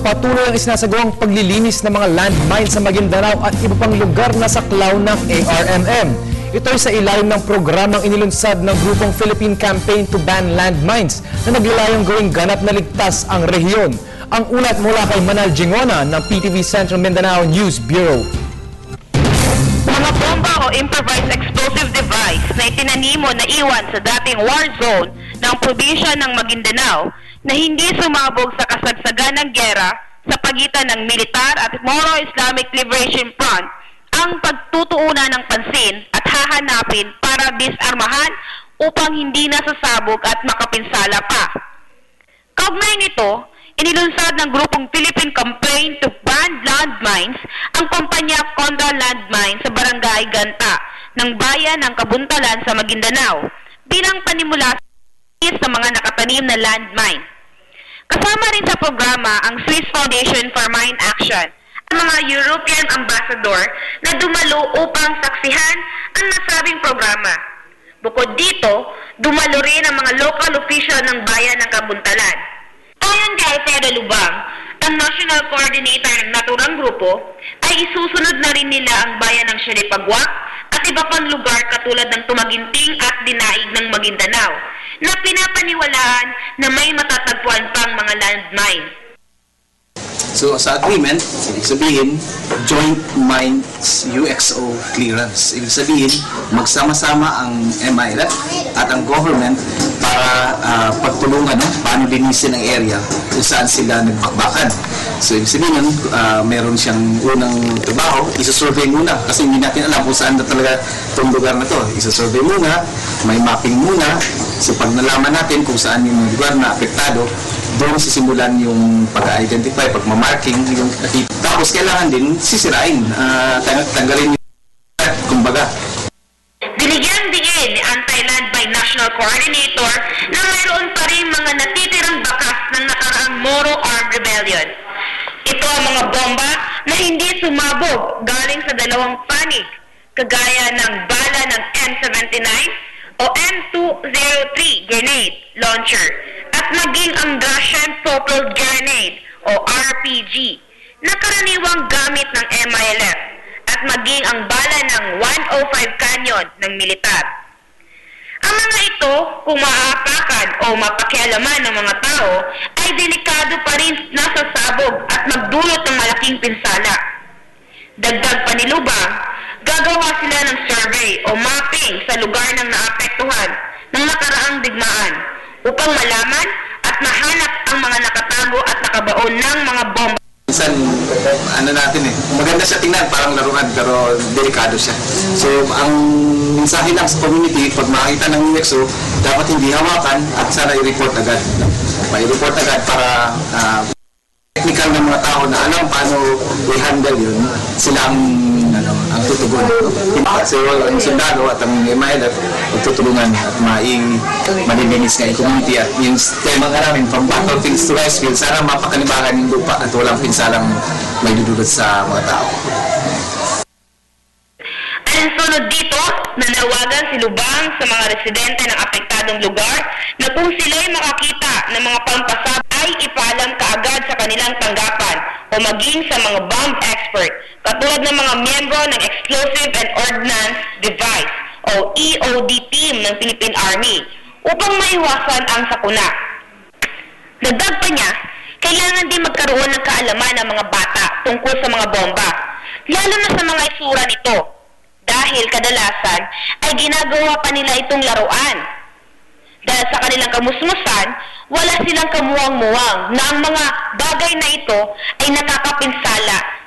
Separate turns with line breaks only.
patuloy ang isinasagawang paglilinis ng mga landmines sa Maguindanao at iba pang lugar na saklaw ng ARMM. Ito ay sa ilalim ng programang inilunsad ng grupong Philippine Campaign to Ban Landmines na naglalayong gawing ganap na ligtas ang rehiyon. Ang ulat mula kay Manal Jingona ng PTV Central Mindanao News Bureau.
Improvised explosive device na itinanimo na iwan sa dating war zone ng probinsya ng Maguindanao na hindi sumabog sa kasagsagan ng gera sa pagitan ng militar at Moro Islamic Liberation Front ang pagtutuunan ng pansin at hahanapin para disarmahan upang hindi nasasabog at makapinsala pa. Kaugnay nito, inilunsad ng grupong Philippine Campaign to Ban Landmines ang kampanya kontra landmines sa Barangay Ganta ng bayan ng Kabuntalan sa Maguindanao bilang panimula sa mga nakatanim na landmine. Kasama rin sa programa ang Swiss Foundation for Mine Action, ang mga European ambassador na dumalo upang saksihan ang nasabing programa. Bukod dito, dumalo rin ang mga local official ng bayan ng Kabuntalan. Ayon kay Alfredo Lubang, ang National Coordinator ng naturang grupo, ay isusunod na rin nila ang bayan ng Shalipagwak at iba pang lugar katulad ng Tumaginting at Dinaig ng Maguindanao na pinapaniwalaan na may matatagpuan pang mga landmine.
So sa agreement, ibig sabihin, joint mines UXO clearance. Ibig sabihin, magsama-sama ang MILF at ang government para ah, pagtulungan no, paano linisin ang area kung saan sila nagbakbakan. So ibig sabihin, nun, ah, meron siyang unang trabaho, isa-survey muna kasi hindi natin alam kung saan na talaga itong lugar na to. Isa-survey muna, may mapping muna. So pag nalaman natin kung saan yung lugar na apektado, doon sisimulan yung pag-identify, pagmamarking, yung nakita. Tapos kailangan din sisirain, tang- tanggalin yung kumbaga.
Binigyan diin ni Anti-Landmine National Coordinator na mayroon pa rin mga natitirang bakas ng nakaraang Moro Armed Rebellion. Ito ang mga bomba na hindi sumabog galing sa dalawang panig, kagaya ng bala ng M79 o M203 grenade launcher at maging ang Russian propelled grenade o RPG na karaniwang gamit ng MILF at maging ang bala ng 105 canyon ng militar. Ang mga ito, kung maaapakan o mapakialaman ng mga tao, ay delikado pa rin nasasabog at magdulot ng malaking pinsala. Dagdag pa ni Lubang, gagawa sila ng survey o mapping sa lugar ng naapektuhan ng nakaraang digmaan upang malaman at mahanap ang mga nakatago at nakabaon ng
ano natin eh, maganda siya tingnan, parang laruan, pero delikado siya. So, ang mensahe lang sa community, pag makita ng UXO, dapat hindi hawakan at sana i-report agad. May report agad para ah, technical ng mga tao na alam paano i-handle yun, sila ang, ano, ang tutugon. So, ang sundalo at ang MILF, magtutulungan at mai malilinis nga yung community at yung tema nga namin, from battlefields to rice fields, sana mapakalibangan yung lupa at walang pinsalang may dudulot sa mga tao.
Alinsunod dito, nanawagan si Lubang sa mga residente ng apektadong lugar na kung sila'y makakita ng mga pampasab ay ipaalam kaagad sa kanilang tanggapan o maging sa mga bomb expert katulad ng mga miyembro ng Explosive and Ordnance Device o EOD team ng Philippine Army upang maiwasan ang sakuna. Dagdag pa niya, kailangan din magkaroon ng kaalaman ng mga bata tungkol sa mga bomba, lalo na sa mga isura nito, dahil kadalasan ay ginagawa pa nila itong laruan. Kanilang kamusmusan, wala silang kamuwang-muwang na ang mga bagay na ito ay nakakapinsala